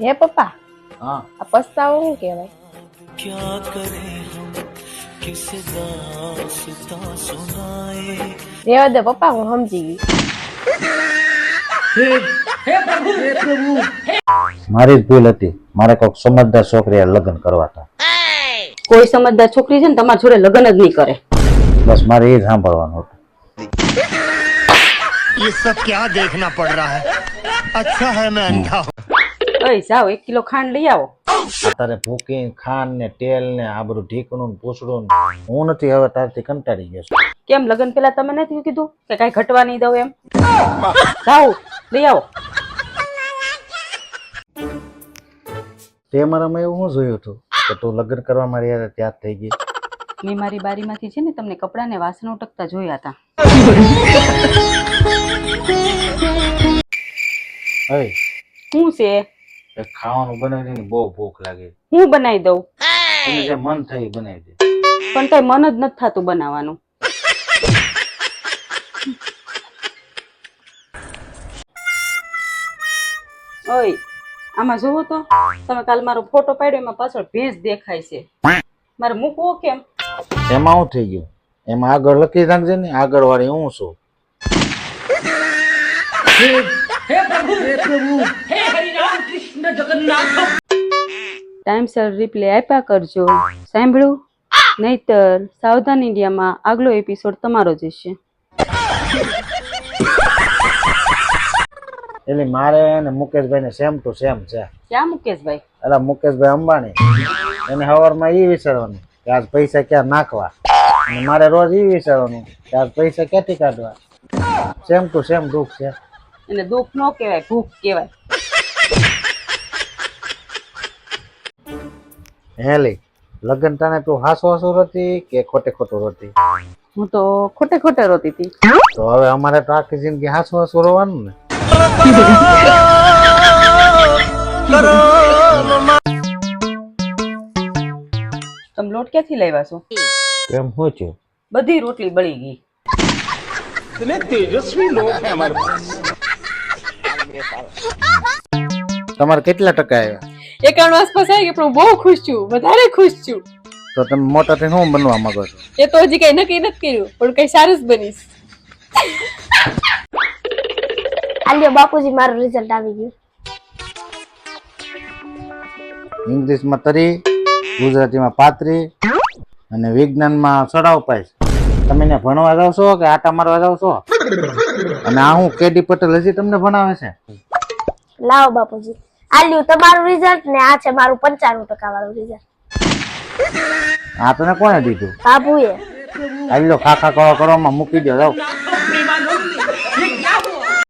હે પપ્પા હા આ પસ્તાવો શું કહેવાય क्या करें हम किसे दास्तां सुनाए રેવા દે પપ્પા હું સમજી ગઈ મારી જ ભૂલ હતી મારે કોઈક સમજદાર છોકરીએ લગ્ન કરવા હતા કોઈ સમજદાર છોકરી છે ને તમારા જોડે લગ્ન જ નહીં કરે બસ મારે એ જ સાંભળવાનું હતું ये सब क्या देखना पड़ रहा है अच्छा है मैं अंधा हूँ અય જાઓ એક કિલો ખાંડ લઈ આવો. તારે ભૂકી ખાંડ ને તેલ ને આ બધું ઢીકણું ને પૂછડું હું નથી હવે તારથી કંટાળી ગયો છું. કેમ લગ્ન પેલા તમે નથી કીધું કે કઈ ઘટવા નહીં દઉં એમ? જાઓ લઈ આવો. તે મારામાં એવું શું જોયું હતું કે તું લગ્ન કરવા મારી યાર ત્યાર થઈ ગઈ. મેં મારી બારીમાંથી છે ને તમને કપડાં ને વાસણો ઉટકતા જોયા હતા. શું છે? ખાવાનું બનાવી દે ને બહુ ભૂખ લાગે. હું બનાવી દઉં? જે મન થાય એ બનાવી દે. પણ કઈ મન જ નથી થતું બનાવવાનું. ઓય આમાં જોવો તો તમે કાલ મારો ફોટો પાડ્યો એમાં પાછળ ભેંસ દેખાય છે. મારે મૂકવો કેમ? એમાં હું થઈ ગયું? એમાં આગળ લખી નાખજે ને આગળ વાળી હું છું. ટાઈમસર રિપ્લે આપ્યા કરજો. સાંભળ્યું નહીતર સાવધાન ઇન્ડિયામાં આગલો એપિસોડ તમારો જ હશે એટલે મારે અને મુકેશભાઈ ને સેમ ટુ સેમ છે. ક્યાં મુકેશભાઈ? એટલે મુકેશભાઈ અંબાણી. એને હવારમાં એ વિચારવાનું કે આજ પૈસા ક્યાં નાખવા? અને મારે રોજ એ વિચારવાનું કે આજ પૈસા ક્યાંથી કાઢવા? સેમ ટુ સેમ દુઃખ છે. એને દુઃખ ન કહેવાય ભૂખ કહેવાય. હેલી લગ્ન તાને તું હાસો હાસો રતી કે ખોટે ખોટું રતી? હું તો ખોટે ખોટે રોતી હતી. તો હવે અમારે તો આખી જિંદગી હાસો હાસો રોવાનું ને. તમે લોટ ક્યાંથી લાવ્યા છો? કેમ હો છો. બધી રોટલી બળી ગઈ. તમારે કેટલા ટકા આવ્યા? એકાણું આસપાસ આવી ગઈ પણ હું બહુ ખુશ છું વધારે ખુશ છું. તો તમે મોટા થઈને શું બનવા માંગો છો? એ તો હજી કઈ નક્કી નથી કર્યું પણ કઈ સારું જ બનીશ. આલ્યો બાપુજી મારું રિઝલ્ટ આવી ગયું. ઇંગ્લિશમાં તરી ગુજરાતીમાં પાતરી અને વિજ્ઞાનમાં સડાવ પાઈશ તમે એને ભણવા જાવ છો કે આટા મારવા જાવ છો? અને આ હું કેડી પટેલ હજી તમને ભણાવે છે? લાવો બાપુજી. આલ્યું તમારું રિઝલ્ટ ને આ છે મારું પંચાણું ટકા વાળું રિઝલ્ટ આ તને કોણે દીધું? બાબુએ. આલ્યો ખાખા કરો માં મૂકી દો જાવ